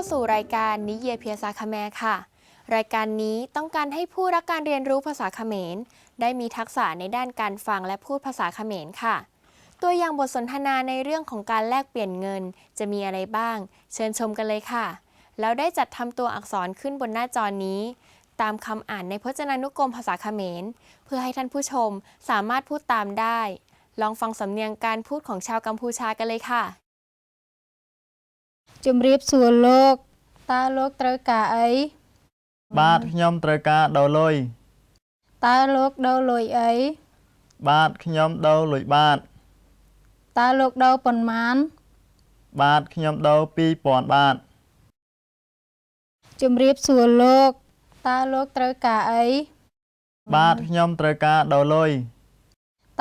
าสู่รายการนิเยเพียซาคาแมค่ะ รายการนี้ต้องการให้ผู้รักการเรียนรู้ภาษาเขมร ได้มีทักษะในด้านการฟังและพูดภาษาเขมรค่ะ ตัวอย่างบทสนทนาในเรื่องของการแลกเปลี่ยนเงิน จะมีอะไรบ้าง เชิญชมกันเลยค่ะ แล้วได้จัดทำตัวอักษรขึ้นบนหน้าจอนี้ ตามคำอ่านในพจนานุกรมภาษาเขมร เพื่อให้ท่านผู้ชมสามารถพูดตามได้ ลองฟังสำเนียงการพูดของชาวกัมพูชากันเลยค่ะ ជំរាបសួរលោកតើលោកត្រូវការអីបាទខ្ញុំត្រូវការដូរលុយតើលោកដូរលុយអីបាទខ្ញុំដូរលុយបាតតើលោកដូរប៉ុន្មាន បាទខ្ញុំដូរ2000បាតជំរាបសួរលោកតើលោកត្រូវការអីបាទខ្ញុំត្រូវការដូរលុយ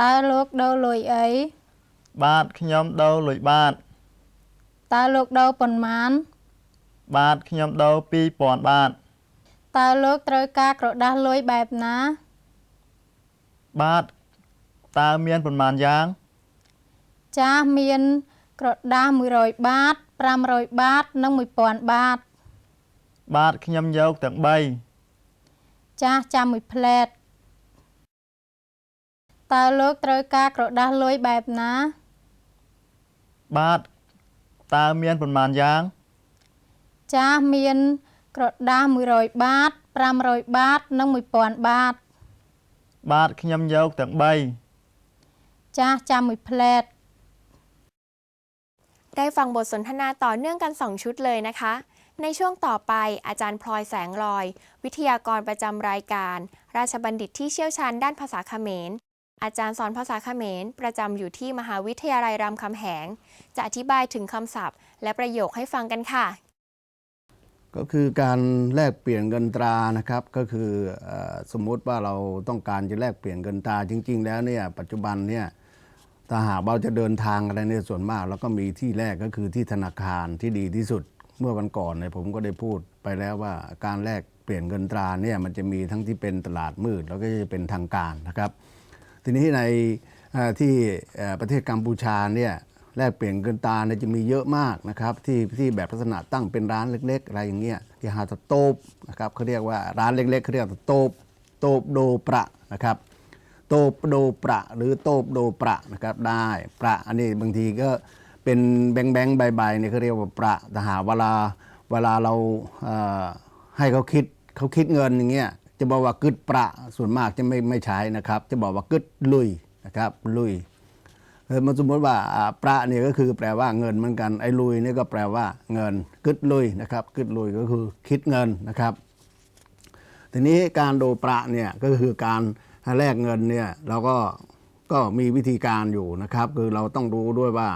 តើលោកដូរលុយអីបាទខ្ញុំដូរលុយបាត តើលោកដូរប៉ុន្មាន បាទខ្ញុំដូរ2000បាតតើលោកត្រូវការក្រដាសលុយបែបណា បាទតើមានប៉ុន្មានយ៉ាង ចាស់មានក្រដាស100បាត500បាតនិង1000បាត បាទខ្ញុំយកទាំងចាស់ចាំមួយផ្លែតតើលោកត្រូវការក្រដាសលុយបែបណា3បាទ ตาเมียนประมาณยังจ้าเมียนกระดามวยรอยบาทปรามรอยบาทน้องมวยปอนบาทบาทขยำยาวต่างใบจ้าจ้ามวยเพลดได้ฟังบทสนทนาต่อเนื่องกันสองชุดเลยนะคะ ในช่วงต่อไปอาจารย์พลอยแสงลอย วิทยากรประจำรายการ ราชบัณฑิตที่เชี่ยวชาญด้านภาษาเขมร อาจารย์สอนภาษาเขมร ประจำอยู่ที่มหาวิทยาลัยรามคำแหง จะอธิบายถึงคำศัพท์ และประโยคให้ฟังกันค่ะ ก็คือการแลกเปลี่ยนเงินตรานะครับ ก็คืออสมมุติว่าเราต้องการจะแลกเปลี่ยนเงินตราจริง ๆ แล้วเนี่ยปัจจุบันเนี่ยถ้าหากเราจะเดินทางอะไรในยส่วนมาก แล้วก็มีที่แรกก็คือที่ธนาคารที่ดีที่สุด เมื่อวันก่อนเนี่ยผมก็ได้พูดไปแล้วว่าการแลกเปลี่ยนเงินตราเนี่ยมันจะมีทั้งที่เป็นตลาดมืด แล้วก็จะเป็นทางการนะครับ ทีนี้ในที่ประเทศกัมพูชาเนี่ยแลกเปลี่ยนเงินตราเนี่ยจะมีเยอะมากนะครับที่ที่แบบลักษณะตั้งเป็นร้านเล็ก ๆ อะไรอย่างเงี้ยที่หาตะโตบนะครับเขาเรียกว่าร้านเล็กๆเขาเรียกตะโตบโตบโดประนะครับโตบโดประหรือโตบโดประนะครับได้ประอันนี้บางทีก็เป็นแบงแบงใบๆเนี่ยเขาเรียกว่าประแต่หาเวลาเวลาเราให้เขาคิดเขาคิดเงินอย่างเงี้ย จะบอกว่ากึดประส่วนมากจะไม่ไม่ใช้นะครับ จะบอกว่ากึดลุยนะครับลุยเออมันสมมติว่าประเนี่ยก็คือแปลว่าเงินเหมือนกันไอ้ลุยนี่ก็แปลว่าเงินกึดลุยนะครับกึดลุยก็คือคิดเงินนะครับ ทีนี้การโดประเนี่ยก็คือการแลกเงินเนี่ยเราก็ก็มีวิธีการอยู่นะครับ คือเราต้องรู้ด้วยว่า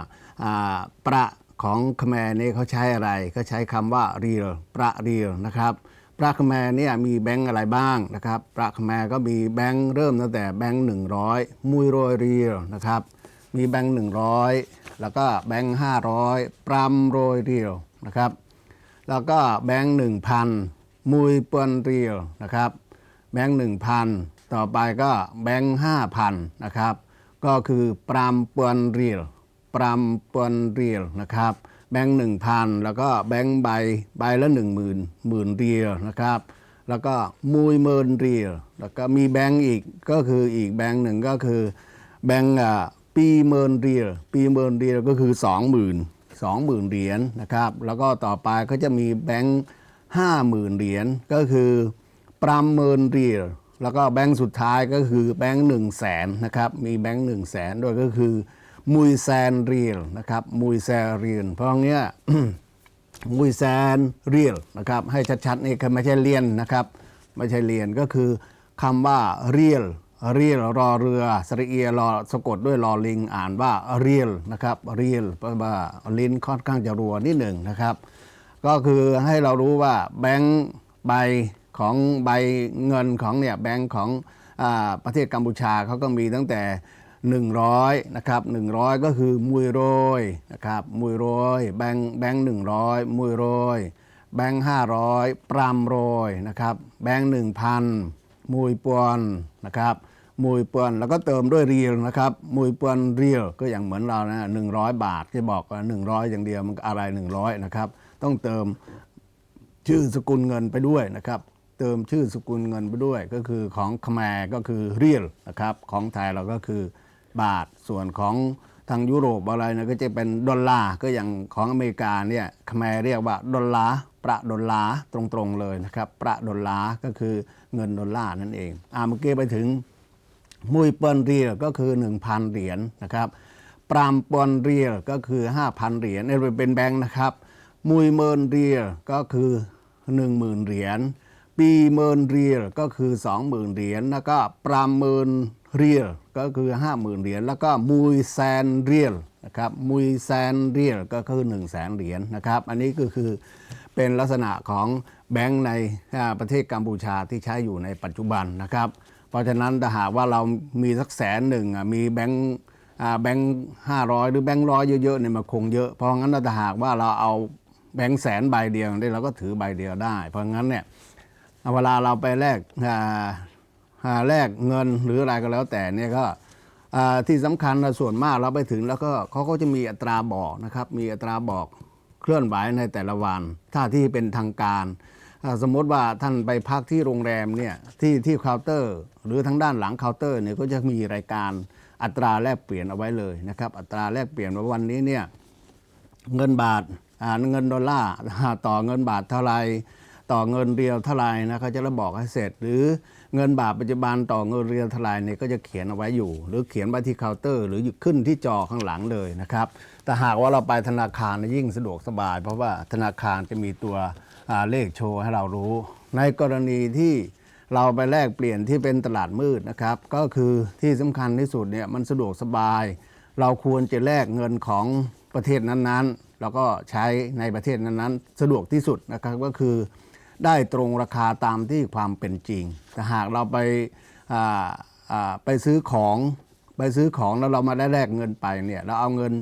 ประของคแมรนี่เขาใช้อะไรเขาใช้คำว่าเรียลประเรียลนะครับ พระคแมร์เนี่ยมีแบงค์อะไรบ้างนะครับ พระคแมร์ก็มีแบงค์เริ่มตั้งแต่แบงค์หนึ่งร้อยมุยโรยเรียลนะครับ มีแบงค์หนึ่งร้อยแล้วก็แบงค์ห้าร้อยปรำโรยเรียลนะครับ แล้วก็แบงค์หนึ่งพันมุยเปอนเรียลนะครับ แบงค์หนึ่งพันต่อไปก็แบงค์ห้าพันนะครับ ก็คือปรามเปอนเรียลปรามเปอนเรียลนะครับ แบงค์หนึ่งพันแล้วก็แบงค์ใบใบละหนึ่งหมื่นหมื่นเรียลนะครับ แล้วก็มุยเมินเรียลแล้วก็มีแบงค์อีกก็คืออีกแบงค์หนึ่งก็คือแบงค์ปีเมินเรียลปีเมินเรียลก็คือสองหมื่นสองหมื่นเหรียญนะครับ แล้วก็ต่อไปก็จะมีแบงค์ห้าหมื่นเหรียญก็คือปรามเมินเหรียญแล้วก็แบงค์สุดท้ายก็คือแบงค์หนึ่งแสนนะครับมีแบงค์หนึ่งแสนด้วยก็คือ มุยแซนเรียลนะครับมุยแซนเรียลเพราะงั้มุยแซนเรียลนะครับให้ชัดๆนี่คือไม่ใช่เลียนนะครับไม่ใช่เลียนก็คือคำว่าเรียลเรียลรอเรือสระเอียรอสะกดด้วยรอลิงอ่านว่าเรียลนะครับเรียลเพราะว่าลิ้นค่อนข้างจะรัวนิดหนึ่งนะครับ ก็คือให้เรารู้ว่าแบงค์ใบของใบเงินของเนี่ยแบงค์ของอประเทศกัมพูชาเขาก็มีตั้งแต่ 100นะครับ100 ก็คือมุยโรยนะครับมุยโรยแบงแบงค์100มุยโรยแบงค์500ปรามโรยนะครับแบงค์1,000มุยปวนนะครับมุยปวนแล้วก็เติมด้วยเรียลนะครับมุยปวนเรียลก็อย่างเหมือนเรานะ100บาทที่บอกว่า100อย่างเดียวมันอะไร100นะครับต้องเติมชื่อสกุลเงินไปด้วยนะครับเติมชื่อสกุลเงินไปด้วยก็คือของขแมก็คือเรียลนะครับของไทยเราก็คือ บาท ส่วนของทางยุโรปอะไรนะก็จะเป็นดอลลาร์ก็อย่างของอเมริกาเนี่ยขแมรเรียกว่าดอลลาร์ประดอลลาร์ตรงๆเลยนะครับ ประดอลลาร์ก็คือเงินดอลลาร์นั่นเองอ่าเมื่อกี้ไปถึงมุยเปินเรียลก็คือ 1,000 เหรียญนะครับ ปรามปอนเรียลก็คือ 5,000 เหรียญนี่เป็นแบงค์นะครับ มุยเมินเรียลก็คือ 10,000 เหรียญปีเมินเรียลก็คือ 20,000 เหรียญแล้วก็ปรามเมิน เรียลก็คือ 50,000 เหรียญแล้วก็มุยแซนเรียลนะครับมุยแซนเรียลก็คือ1 0 0 0 0แสนเหรียญนะครับ อันนี้ก็คือเป็นลักษณะของแบงค์ในประเทศกัมพูชาที่ใช้อยู่ในปัจจุบันนะครับ เพราะฉะนั้นถ้าหากว่าเรามีสักแสนหนึ่งมีแบงค์แบงค์ห้าร้อยหรือแบงค์ร้อยเยอะๆเนี่ยมันคงเยอะ เพราะงั้นถ้าหากว่าเราเอาแบงค์แสนใบเดียวเนี่ยเราก็ถือใบเดียวได้ เพราะงั้นเนี่ยเวลาเราไปแลก แลกเงินหรืออะไรก็แล้วแต่เนี่ยก็ที่สำคัญนะส่วนมากเราไปถึงแล้วก็เขาก็จะมีอัตราบอกนะครับมีอัตราบอกเคลื่อนไหวในแต่ละวันถ้าที่เป็นทางการสมมติว่าท่านไปพักที่โรงแรมเนี่ยที่ที่เคาน์เตอร์ หรือทางด้านหลังเคาน์เตอร์เนี่ยก็จะมีรายการอัตราแลกเปลี่ยนเอาไว้เลยนะครับอัตราแลกเปลี่ยนว่าวันนี้เนี่ยเงินบาทเงินดอลลาร์ต่อเงินบาทเท่าไหร ต่อเงินเรียวเท่าไรนะเขาจะระบอกให้เสร็จ หรือเงินบาทปัจจุบันต่อเงินเรียวเท่าไรเนี่ยก็จะเขียนเอาไว้อยู่ หรือเขียนไว้ที่เคาน์เตอร์ หรือขึ้นที่จอข้างหลังเลยนะครับแต่หากว่าเราไปธนาคารยิ่งสะดวกสบาย เพราะว่าธนาคารจะมีตัวเลขโชว์ให้เรารู้ ในกรณีที่เราไปแลกเปลี่ยนที่เป็นตลาดมืดนะครับก็คือที่สำคัญที่สุดเนี่ยมันสะดวกสบาย เราควรจะแลกเงินของประเทศนั้นๆ แล้วก็ใช้ในประเทศนั้นๆ สะดวกที่สุดนะครับก็คือ ได้ตรงราคาตามที่ความเป็นจริง แต่หากเราไปไปซื้อของไปซื้อของแล้วเรามาได้แลกเงินไปเนี่ยเราเอาเงิน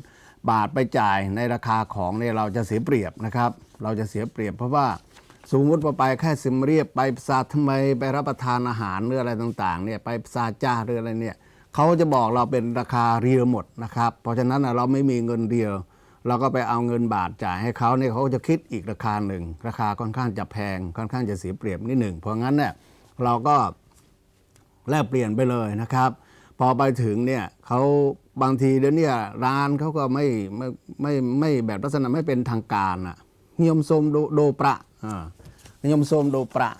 บาทไปจ่ายในราคาของเนี่ยเราจะเสียเปรียบนะครับ เราจะเสียเปรียบเพราะว่าสมมติว่าไปแค่ซิมเรียบไปซาทำไมไปรับประทานอาหารหรืออะไรต่างๆเนี่ยไปซาจ้าหรืออะไรเนี่ยเขาจะบอกเราเป็นราคาเรียวหมดนะครับ เพราะฉะนั้นเราไม่มีเงินเดียว เราก็ไปเอาเงินบาทจ่ายให้เขาเนี่ยเขาจะคิดอีกราคาหนึ่ง ราคาค่อนข้างจะแพงค่อนข้างจะเสียเปรียบนิดหนึ่งเพราะงั้นเนี่ยเราก็แลกเปลี่ยนไปเลยนะครับ พอไปถึงเนี่ยเขาบางทีเดี๋ยวนี้ร้านเขาก็ไม่ไม่ไม่ไม่แบบลักษณะไม่เป็นทางการอะนิยมโสมโดโดประอ่านิยมโสมโดประ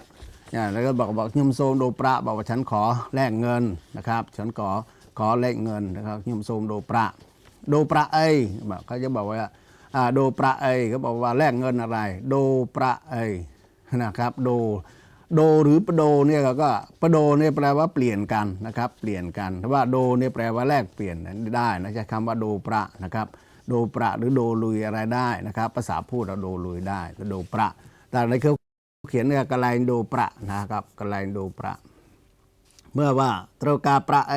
เนี่ยแล้วก็บอกบอกนิยมโสมโดประบอกว่าฉันขอแลกเงินนะครับ ฉันขอขอแลกเงินนะครับนิยมโสมโดประ โดประเอยบอกเขาจะบอกว่าโดประเอยเขาบอกว่าแลกเงินอะไร โดประเอยนะครับโดโดหรือปโดเนี่ยก็ปโดเนี่ยแปลว่าเปลี่ยนกันนะครับ เปลี่ยนกันถ้าว่าโดเนี่ยแปลว่าแลกเปลี่ยนได้นะใช้คำว่าโดประนะครับ โดประหรือโดลุยอะไรได้นะครับ ภาษาพูดเราโดลุยได้ก็โดประ แต่ในเขาเขียนเนี่ยกะไลโดประนะครับกะไลโดประ เมื่อว่าเตรากาประไอ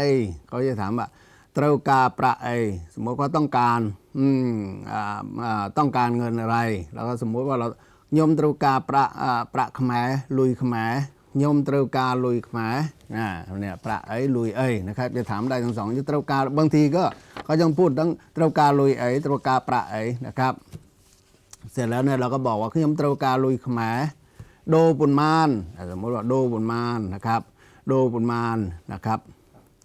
เขาจะถามว่า ตรากาประไอสมมติว่าต้องการอืมอ่าอ่าต้องการเงินอะไร แล้วก็สมมติว่าเราโยมตรากาประอ่าประขแมลุยขแมโยมตรากาลุยขแมอ่าเนี่ยประไอลุยเอ้ยนะครับจะถามได้ทั้งสองจะเตรากาบางทีก็เขายังพูดทั้งตรากาลุยเอ้ยเตรากาประไอนะครับ เสร็จแล้วเนี่ยเราก็บอกว่าขยมตรากาลุยขแหมโดปุนมานสมมติว่าโดปุนมานนะครับโดปุนมานนะครับ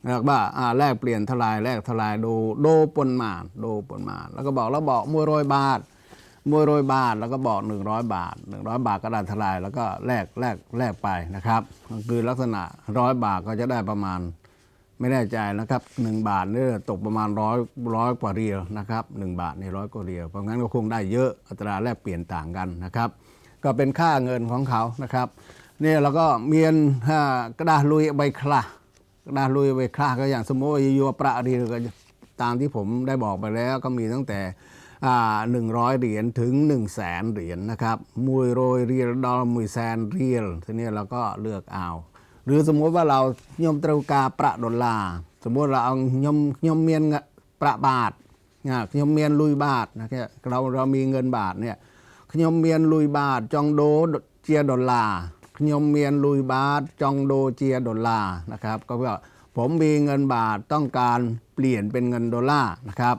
แล้วก็ว่าอ่าแลกเปลี่ยนท่าไรแลกท่าไรโดโดปนมานโดปนมานแล้วก็บอกแล้วบอกมวยโรยบาทมวยโรยบาทแล้วก็บอก 100 บาท 100 บาทก็ได้ท่าไรแล้วก็แลกแลกแลกไปนะครับคือลักษณะร้อยบาทก็จะได้ประมาณไม่แน่ใจนะครับหนึ่งบาทเนี่ยตกประมาณร้อยร้อยกว่าเรียลนะครับหนึ่งบาทในร้อยกว่าเรียลเพราะงั้นก็คงได้เยอะอัตราแลกเปลี่ยนต่างกันนะครับ ก็เป็นค่าเงินของเขานะครับเนี่ยเราก็เมียนกระดาษลุยใบคลา ดาลุยใบคลาก็อย่างสมมติว่ายัวประรีก็ตามที่ผมได้บอกไปแล้วก็มีตั้งแต่หนึ่งร้อยเหรียญถึง1นึ่งแสนเหรียญนะครับมวยโรยเรียลดอลมวยแสนเรียลทีนี้เราก็เลือกเอาหรือสมมติว่าเรายมตรากาประดอลลาสมมติเราเอายมยมเมียนประบาทนะยมเมียนลุยบาทนะครับเราเรามีเงินบาทเนี่ยยมเมียนลุยบาทจองโดเจียดอลลาร์ ขยมเมียนลุยบาทจองโดเจียดอลลาร์นะครับ ก็เพื่อผมมีเงินบาทต้องการเปลี่ยนเป็นเงินดอลลาร์นะครับ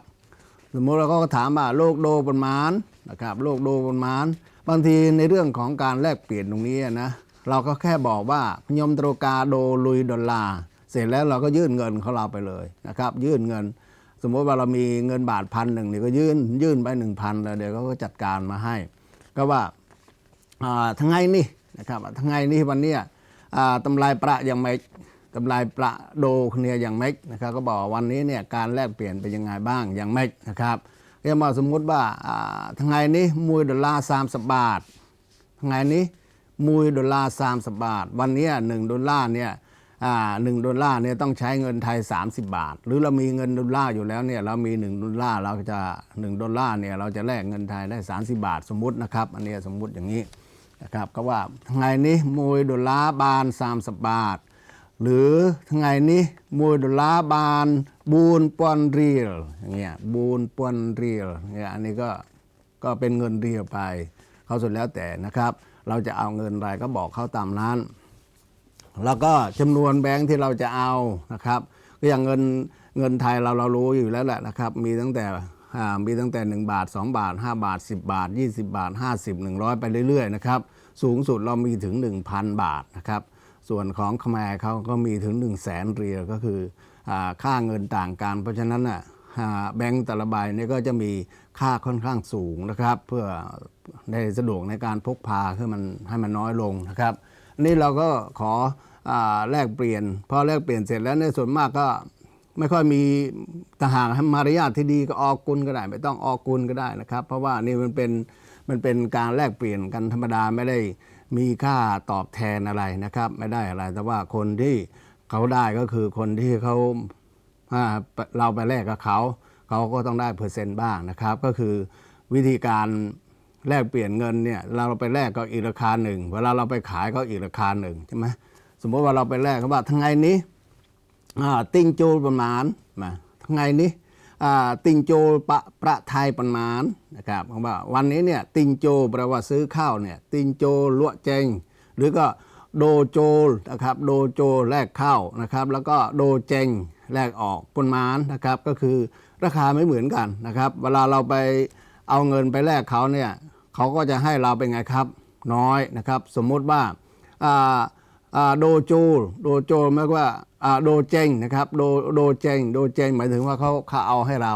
สมมติเราก็ถามว่าโลกโดประมาณนะครับ โลกโดประมาณ บางทีในเรื่องของการแลกเปลี่ยนตรงนี้นะเราก็แค่บอกว่ายมตรกาโดลุยดอลลาร์เสร็จแล้วเราก็ยื่นเงินของเราไปเลยนะครับ ยื่นเงิน สมมติว่าเรามีเงินบาทพันหนึ่งนี่ก็ยื่นยื่นไปหนึ่งพันแล้วเดี๋ยวเขาก็จัดการมาให้ ก็ว่าอ่าทั้งไงนี่ นะครับทั้งไงนี่วันเนี้ยอ่าตำลายประยังไม่ตำลายประโดเนี่ยอย่างเม็กนะครับก็บอกว่าวันนี้เนี่ยการแลกเปลี่ยนเป็นยังไงบ้างอย่างเม็กนะครับเรียกมาสมมุติว่าทั้งไงนี่มวยดอลลาร์สามสิบบาททั้งไงนี้มวยดอลลาร์สามสิบบาท วันเนี้ยหนึ่งดอลลาร์เนี่ยหนึ่งดอลลาร์เนี่ยต้องใช้เงินไทย 30 บาท หรือเรามีเงินดอลลาร์อยู่แล้วเนี่ยเรามี1ดอลลาร์เราจะ1ดอลลาร์เนี่ยเราจะแลกเงินไทยได้ 30 บาท สมมุตินะครับ อันเนี้ยสมมุติอย่างนี้ นะครับก็ว่าทั้งไงนี้มวยดอลลาร์บานสามสิบบาท หรือทั้งไงนี้มวยดอลลาร์บานบูนปอนเรียลอย่างเงี้ยบูนปอนเรียลเนี่ยอันนี้ก็ก็เป็นเงินเรียลไป เขาสุดแล้วแต่นะครับ เราจะเอาเงินอะไรก็บอกเขาตามนั้น แล้วก็จำนวนแบงค์ที่เราจะเอานะครับก็อย่างเงินเงินไทยเราเรารู้อยู่แล้วแหละนะครับ มีตั้งแต่ มีตั้งแต่ 1 บาท 2 บาท 5 บาท 10 บาท 20 บาท 50 100 ไปเรื่อยๆนะครับสูงสุดเรามีถึง 1,000 บาทนะครับส่วนของขแมรเขาก็มีถึง 1 0 0 0 0แสนเรียก็คืออค่าเงินต่างกัน เพราะฉะนั้นน่ะแบงก์แต่ละใบนี่ก็จะมีค่าค่อนข้างสูงนะครับ เพื่อได้สะดวกในการพกพาให้มันให้มันน้อยลงนะครับนี่เราก็ขออแลกเปลี่ยนพอแลกเปลี่ยนเสร็จแล้วในส่วนมากก็ ไม่ค่อยมีทหารมารยาทที่ดีก็ออกกุลก็ได้ ไม่ต้องออกกุลก็ได้นะครับ เพราะว่านี่มันเป็นมันเป็นการแลกเปลี่ยนกันธรรมดาไม่ได้มีค่าตอบแทนอะไรนะครับ ไม่ได้อะไร แต่ว่าคนที่เขาได้ก็คือคนที่เขาาเราไปแลกกับเขาเขาก็ต้องได้เปอร์เซ็นต์บ้างนะครับ ก็คือวิธีการแลกเปลี่ยนเงินเนี่ยเราไปแลกก็อีกราคาหนึ่งเวลาเราไปขายก็อีกราคาหนึ่งใช่ไหมสมมติว่าเราไปแลกเขาว่าทั้งไงนี้ ติงโจลประมาณมาทั้งไงนี้อ่ติงโจลประประไทยประมาณนะครับว่าวันนี้เนี่ยติงโจแปลว่าซื้อข้าวเนี่ยติงโจลวเจงหรือก็โดโจนะครับโดโจแลกข้าวนะครับ แล้วก็โดเจงแลกออกปนมานนะครับ ก็คือราคาไม่เหมือนกันนะครับ เวลาเราไปเอาเงินไปแลกเขาเนี่ยเขาก็จะให้เราเป็นไงครับน้อยนะครับ สมมุติว่าอ่า โดโจโดโจหมายว่าโดเจงนะครับโดโดเจงโดเจงหมายถึงว่าเขาเขาเอาให้เรา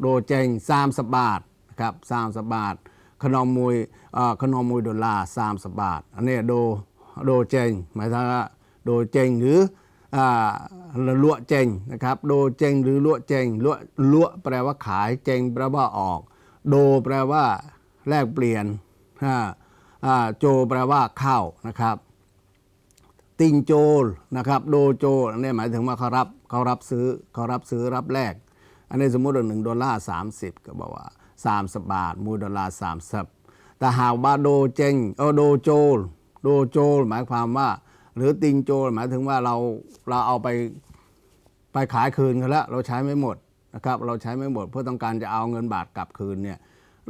โดเจงสามสบาทนะครับสามสบาทขนมมวยขนมมวยดอลลาร์สามสบาทอันนี้โดโดเจงหมายถึงว่าโดเจงหรือลวเจงนะครับโดเจงหรือลวเจงลวลวแปลว่าขายเจงแปลว่าออก โดแปลว่าแลกเปลี่ยนโจแปลว่าเข้านะครับ ติงโจลนะครับโดโจอันนี้หมายถึงว่าเขารับเขารับซื้อเขารับซื้อรับแลกอันนี้สมมติว่าหนึ่งดอลลาร์สามสิบก็บอกว่าสามสิบบาทมูลดอลลาร์สามสิบแต่หากว่าโดเจงเออโดโจลโดโจลหมายความว่า หรือติงโจลหมายถึงว่าเราเราเอาไปไปขายคืนกันแล้วเราใช้ไม่หมดนะครับเราใช้ไม่หมดเพื่อต้องการจะเอาเงินบาทกลับคืนเนี่ย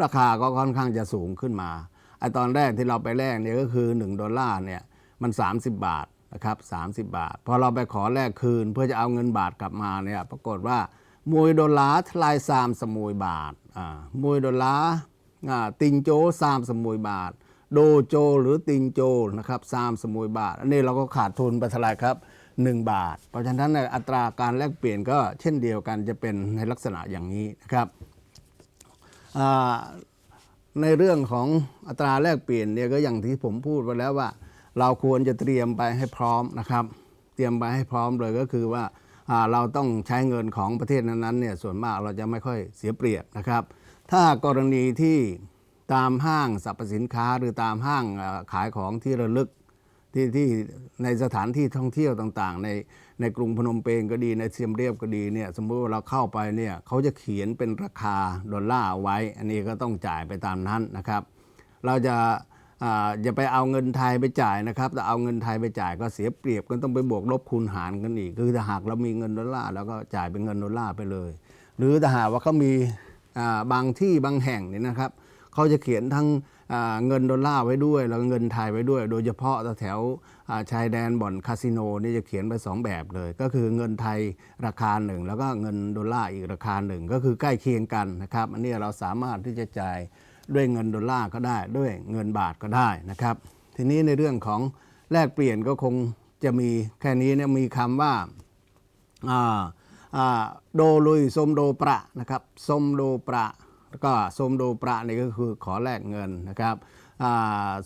ราคาก็ค่อนข้างจะสูงขึ้นมาไอตอนแรกที่เราไปแลกเนี่ยก็คือ 1 ดอลลาร์เนี่ยมัน 30 บาท นะครับ30 บาท พอเราไปขอแลกคืน เพื่อจะเอาเงินบาทกลับมาเนี่ยปรากฏว่ามวยดอลลาร์ทลายสามสมุยบาทอ่ามวยดอลลาร์ติงโจสามสมุยบาท โดโจหรือติงโจนะครับสามสมุยบาท อันนี้เราก็ขาดทุนไปเท่าไรครับ 1 บาท เพราะฉะนั้นอัตราการแลกเปลี่ยนก็เช่นเดียวกันจะเป็นในลักษณะอย่างนี้นะครับในเรื่องของอัตราแลกเปลี่ยนเนี่ยก็อย่างที่ผมพูดไปแล้วว่า เราควรจะเตรียมไปให้พร้อมนะครับ เตรียมไปให้พร้อมเลยก็คือว่าเราต้องใช้เงินของประเทศนั้นๆเนี่ยส่วนมากเราจะไม่ค่อยเสียเปรียบนะครับ ถ้ากรณีที่ตามห้างสรรพสินค้าหรือตามห้างขายของที่ระลึกที่ที่ในสถานที่ท่องเที่ยวต่างๆ ในในกรุงพนมเปญก็ดีในเซียมเรียบก็ดีเนี่ยสมมติว่าเราเข้าไปเนี่ยเขาจะเขียนเป็นราคาดอลลาร์ไว้ อันนี้ก็ต้องจ่ายไปตามนั้นนะครับ เราจะ อย่าไปเอาเงินไทยไปจ่ายนะครับแต่เอาเงินไทยไปจ่ายก็เสียเปรียบก็ต้องไปบวกลบคูณหารกันอีก คือถ้าหากเรามีเงินดอลลาร์แล้วก็จ่ายเป็นเงินดอลลาร์ไปเลย หรือถ้าหากว่าเขามีบางที่บางแห่งเนี่ยนะครับเขาจะเขียนทั้งเงินดอลลาร์ไว้ด้วย แล้วเงินไทยไว้ด้วย โดยเฉพาะแถวชายแดนบ่อนคาสิโนนี่จะเขียนไปสองแบบเลย ก็คือเงินไทยราคาหนึ่งแล้วก็เงินดอลลาร์อีกราคาหนึ่งก็คือใกล้เคียงกันนะครับอันนี้เราสามารถที่จะจ่าย ด้วยเงินดอลลาร์ก็ได้ด้วยเงินบาทก็ได้นะครับ ทีนี้ในเรื่องของแลกเปลี่ยนก็คงจะมีแค่นี้เนี่ยมีคำว่าอ่าอ่าโดลุยสมโดประนะครับสมโดประก็สมโดประนี่ก็คือขอแลกเงินนะครับ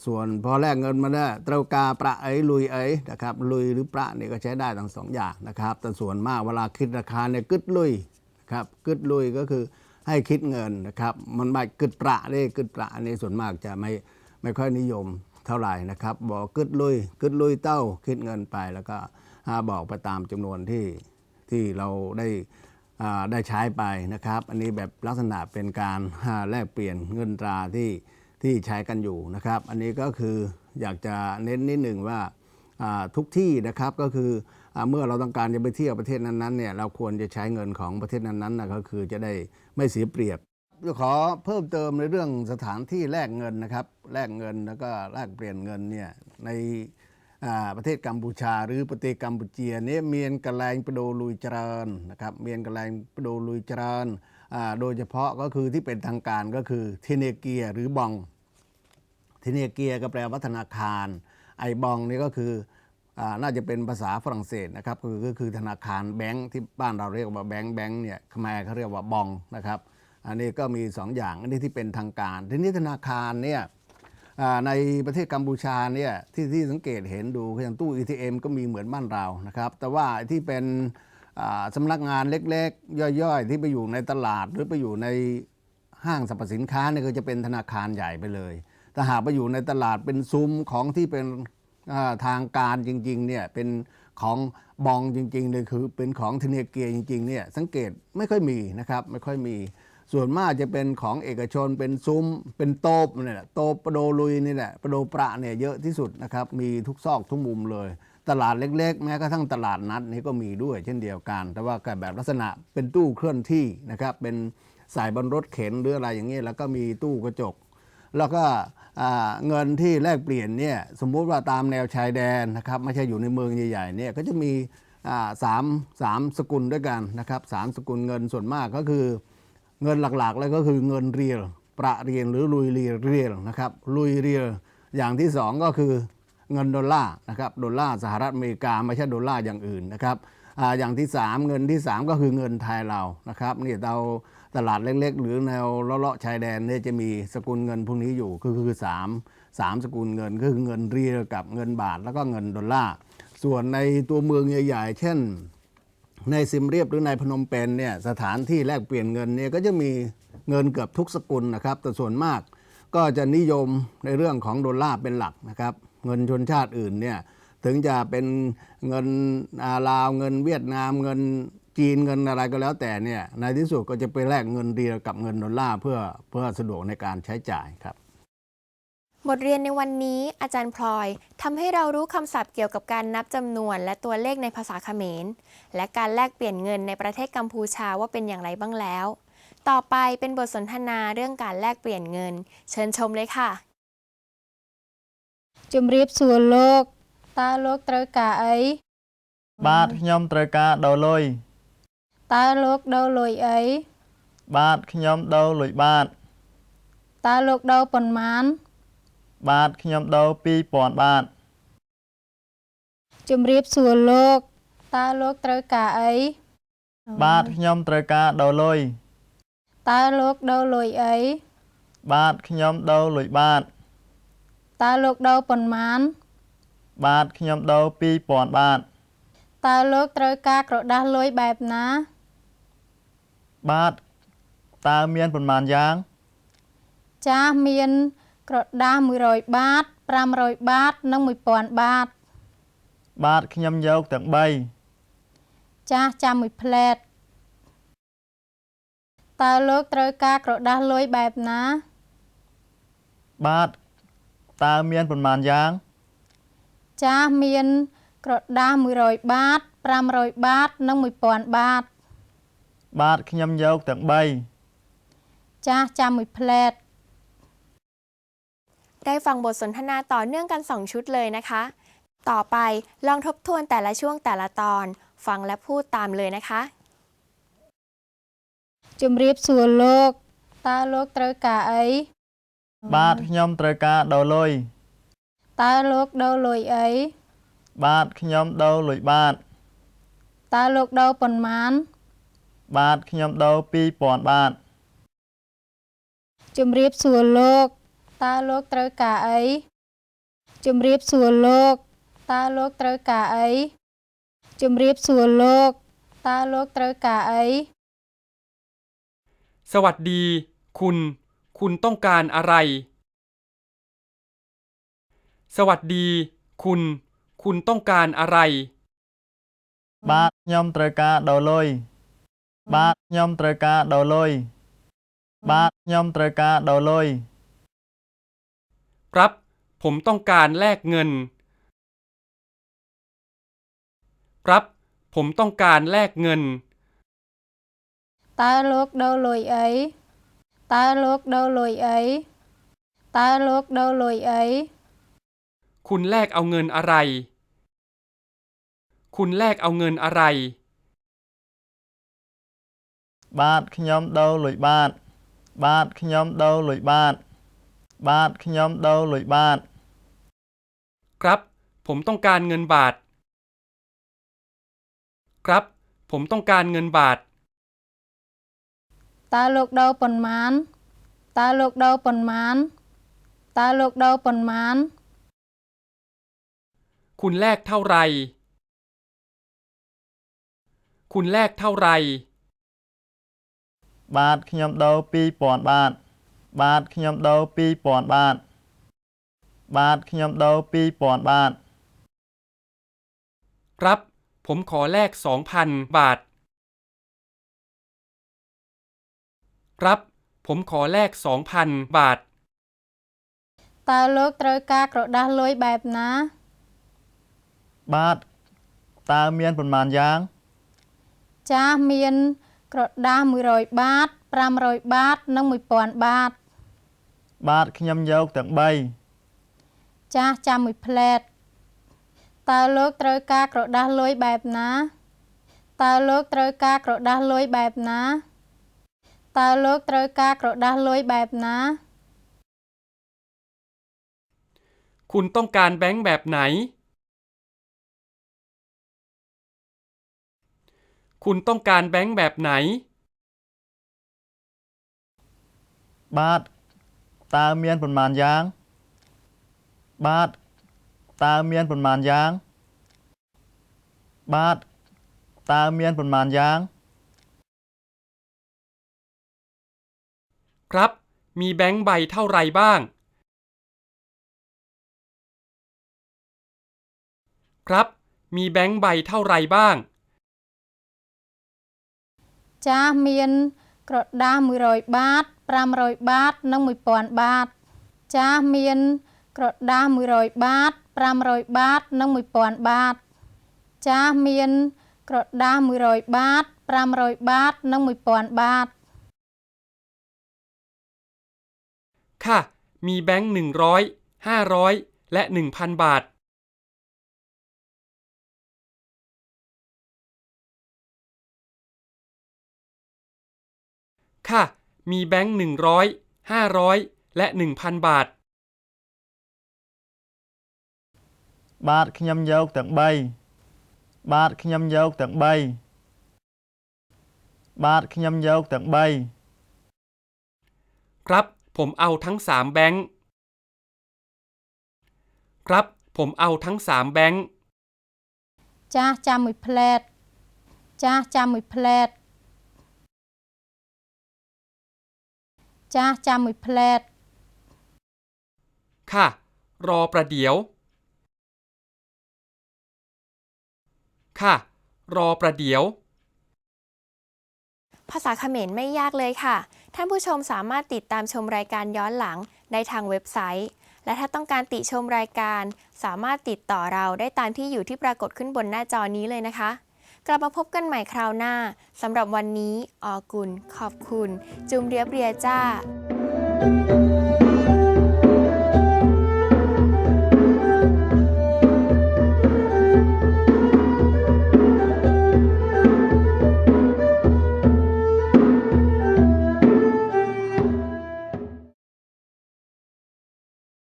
ส่วนพอแลกเงินมาได้เตรากาประไอ้ลุยไอ้นะครับลุยหรือประนี่ก็ใช้ได้ทั้งสองอย่างนะครับแต่ส่วนมากเวลาคิดราคาเนี่ยกึดลุยนะครับกึดลุยก็คือ ให้คิดเงินนะครับ มันไม่กึดประได้กึดประนี่ส่วนมากจะไม่ไม่ค่อยนิยมเท่าไหร่นะครับ บอกกึดลุยกึดลุยเต้าคิดเงินไปแล้วก็าบอกไปตามจำนวนที่ที่เราได้ได้ใช้ไปนะครับ อันนี้แบบลักษณะเป็นการาแลกเปลี่ยนเงินตราที่ที่ใช้กันอยู่นะครับ อันนี้ก็คืออยากจะเน้นนิดหนึ่งว่าทุกที่นะครับก็คืออเมื่อเราต้องการจะไปเที่ยวประเทศนั้นๆเนี่ยเราควรจะใช้เงินของประเทศนั้นๆนะก็คือจะได้ ไม่เสียเปรียบขอเพิ่มเติมในเรื่องสถานที่แลกเงินนะครับแลกเงินแล้วก็แลกเปลี่ยนเงินเนี่ยในประเทศกัมพูชา หรือประเทศกัมพูเชียเนี่ยเมียนกะแลงปโดลุยเจริญนะครับเมียนกะแลงปโดลุยเจริญโดยเฉพาะก็คือที่เป็นทางการก็คือเทเนเกียหรือบองเทเนเกียก็แปลว่าธนาคาร ไอบองนี่ก็คือ น่าจะเป็นภาษาฝรั่งเศสนะครับก็คือก็คือธนาคารแบงค์ที่บ้านเราเรียกว่าแบงค์แบงค์เนี่ยขมรเขาเรียกว่าบองนะครับ อันนี้ก็มีสองอย่างอันนี้ที่เป็นทางการ ทีนี้ธนาคารเนี่ยในประเทศกัมพูชาเนี่ยที่ที่สังเกตเห็นดูอย่างตู้ ATM ก็มีเหมือนบ้านเรานะครับ แต่ว่าที่เป็นสำนักงานเล็กๆ ย่อยๆ ที่ไปอยู่ในตลาดหรือไปอยู่ในห้างสรรพสินค้าเนี่ยก็จะเป็นธนาคารใหญ่ไปเลยแต่หากไปอยู่ในตลาดเป็นซุ้มของที่เป็น ทางการจริงๆเนี่ยเป็นของบองจริงๆเลยคือเป็นของเทเนเกียจริงๆเนี่ยสังเกตไม่ค่อยมีนะครับไม่ค่อยมีส่วนมากจะเป็นของเอกชนเป็นซุ้มเป็นโต๊บนี่แหละโต๊บประโดลุยนี่แหละประโดประเนี่ยเยอะที่สุดนะครับมีทุกซอกทุกมุมเลย ตลาดเล็กๆ แม้กระทั่งตลาดนัดนี่ก็มีด้วยเช่นเดียวกัน แต่ว่าแบบลักษณะเป็นตู้เคลื่อนที่นะครับเป็นสายบนรถเข็นหรืออะไรอย่างเงี้ยแล้วก็มีตู้กระจก แล้วก็ เงินที่แลกเปลี่ยนเนี่ยสมมุติว่าตามแนวชายแดนนะครับไม่ใช่อยู่ในเมืองใหญ่ๆเนี่ยก็จะมีสามสามสกุลด้วยกันนะครับสามสกุลเงินส่วนมากก็คือ เงินหลักๆเลยก็คือเงินเรียลประเรียนหรือลุยเรียลเรียลนะครับลุยเรียลอย่างที่สองก็คือเงินดอลลาร์นะครับดอลลาร์สหรัฐอเมริกาไม่ใช่ดอลลาร์อย่างอื่นนะครับออย่างที่สามเงินที่สามก็คือเงินไทยเรานะครับนี่เรา ตลาดเล็กๆ หรือแนวเลาะๆชายแดนเนี่ยจะมีสกุลเงินพวกนี้อยู่ก็คือสามสามสกุลเงินก็คือเงินเรียกับเงินบาทแล้วก็เงินดอลลาร์ส่วนในตัวเมืองใหญ่ๆ เช่น ในซิมเรียบหรือในพนมเปญเนี่ยสถานที่แลกเปลี่ยนเงินเนี่ยก็จะมีเงินเกือบทุกสกุลนะครับ แต่ส่วนมากก็จะนิยมในเรื่องของดอลลาร์เป็นหลักนะครับ เงินชนชาติอื่นเนี่ยถึงจะเป็นเงินอาลาวเงินเวียดนามเงิน จีนเงินอะไรก็แล้วแต่เนี่ยในที่สุดก็จะไปแลกเงินเรียลกับเงินดอลลาร์เพื่อเพื่อสะดวกในการใช้จ่ายครับ บทเรียนในวันนี้อาจารย์พลอยทำให้เรารู้คำศัพท์เกี่ยวกับการนับจำนวนและตัวเลขในภาษาเขมร และการแลกเปลี่ยนเงินในประเทศกัมพูชาว่าเป็นอย่างไรบ้างแล้ว ต่อไปเป็นบทสนทนาเรื่องการแลกเปลี่ยนเงิน เชิญชมเลยค่ะ ជំរាបសួរលោកតើលោកត្រូវការអី បាទខ្ញុំត្រូវការដូរលុយ តើលោកដូរលុយអីបាទខ្ញុំដូរលុយបាតតើលោកដូរប៉ុន្មាន បាទខ្ញុំដូរ2000បាតជំរាបសួរលោកតើលោកត្រូវការអីបាទខ្ញុំត្រូវការដូរលុយតើលោកដូរលុយអីបាទខ្ញុំដូរលុយបាតតើលោកដូរប៉ុន្មាន បាទខ្ញុំដូរ2000បាតតើលោកត្រូវការក្រដាស់លុយបែបណា បាទតើមានប៉ុន្មានយ៉ាង ចាស់មានក្រដាស់100បាត500បាតនិង1000បាត បាទខ្ញុំយកទាំង3ចាស់ចាំមួយផ្លែតតើលោកត្រូវការក្រដាស់លុយបែបណា បាទតើមានប៉ុន្មានយ៉ាង ចាស់មានក្រដាស់100បាត500បាតនិង1000បាត បាទខ្ញុំយកទាំង3 ចាស់ចាំមួយផ្លែត ได้ฟังบทสนทนาต่อเนื่องกัน 2 ชุดเลยนะคะ ต่อไปลองทบทวนแต่ละช่วงแต่ละตอน ฟังและพูดตามเลยนะคะ ជំរាបសួរលោកតើលោកត្រូវការអី បាទខ្ញុំត្រូវការដូរលុយ តើលោកដូរលុយអី បាទខ្ញុំដូរលុយបាទ តើលោកដូរប៉ុន្មាន បាទខ្ញុំដូរ2000បាទ ជំរាបសួរលោកតើលោកត្រូវការអីជំរាបសួរលោកតើលោកត្រូវការអីជំរាបសួរលោកតើលោកត្រូវការអី สวัสดี คุณ คุณต้องการอะไร สวัสดี คุณ คุณต้องการอะไร បាទខ្ញុំត្រូវការដូរលុយ បាទខ្ញុំត្រូវការដូរលុយបាទខ្ញុំត្រូវការដូរលុយ ครับ ผมต้องการแลกเงิน ครับ ผมต้องการแลกเงิน តើលោកដូរលុយអីតើលោកដូរលុយអីតើលោកដូរលុយអី คุณแลกเอาเงินอะไร คุณแลกเอาเงินอะไร บาทขย่มเดหลุยบาทบาทขย่มเดหลุยบาทบาทขย่มเดหลุยบาทครับ ผมต้องการเงินบาท ครับ ผมต้องการเงินบาท ตาลูกเดาปนมานตาลูกเดาปนมานตาลูกเดาปนมานคุณแลกเท่าไหร่ คุณแลกเท่าไหร่ បាទខ្ញុំដូរ2000បាទបាទខ្ញុំដូរ2000បាទបាទខ្ញុំដូរ2000បាទ ครับ ผมขอแลกสองพันบาท ครับ ผมขอแลกสองพันบาท តើលោកត្រូវការក្រដាស់លុយបែបណា បាទតើមានប៉ុន្មានយ៉ាង ចាស់មាន ក្រដាស់100បាត500បាតនិង1000បាត បាទខ្ញុំយកទាំង3 ចាស់ចាំមួយផ្លែតតើលោកត្រូវការក្រដាស់លុយបែបណាតើលោកត្រូវការក្រដាស់លុយបែបណាតើលោកត្រូវការក្រដាស់លុយបែបណា คุณต้องการแบงค์แบบไหน คุณต้องการแบงค์แบบไหน บาทตาเมียนประมาณยาง บาทตาเมียนประมาณยาง บาทตาเมียนประมาณยาง ครับ มีแบงค์ใบเท่าไรบ้าง ครับ มีแบงค์ใบเท่าไรบ้าง ចាស់មានក្រដាស់100បាត500បាតនិង1000បាតចាស់មានក្រដាស់100បាត500បាតនិង1000បាតចាស់មានក្រដាស់100បាត500បាតនិង1000បាត ค่ะ มีแบงค์หนึ่งร้อยห้าร้อยและหนึ่งพันบาท ค่ะ มีแบงค์หนึ่งร้อยห้าร้อยและหนึ่งพันบาท បាទខ្ញុំយកទាំង3បាទខ្ញុំយកទាំង3បាទខ្ញុំយកទាំង3 ครับ ผมเอาทั้งสามแบงค์ ครับ ผมเอาทั้งสามแบงค์ ចាស់ចាំមួយផ្លែតចាស់ចាំមួយផ្លែត จ้าจามุยแพลดค่ะ รอประเดี๋ยว ค่ะ รอประเดี๋ยว ภาษาเขมรไม่ยากเลยค่ะ ท่านผู้ชมสามารถติดตามชมรายการย้อนหลังได้ทางเว็บไซต์ และถ้าต้องการติชมรายการ สามารถติดต่อเราได้ตามที่อยู่ที่ปรากฏขึ้นบนหน้าจอนี้เลยนะคะ กลับมาพบกันใหม่คราวหน้าสำหรับวันนี้ออกุลขอบคุณ จุมเรียบเรียจ้า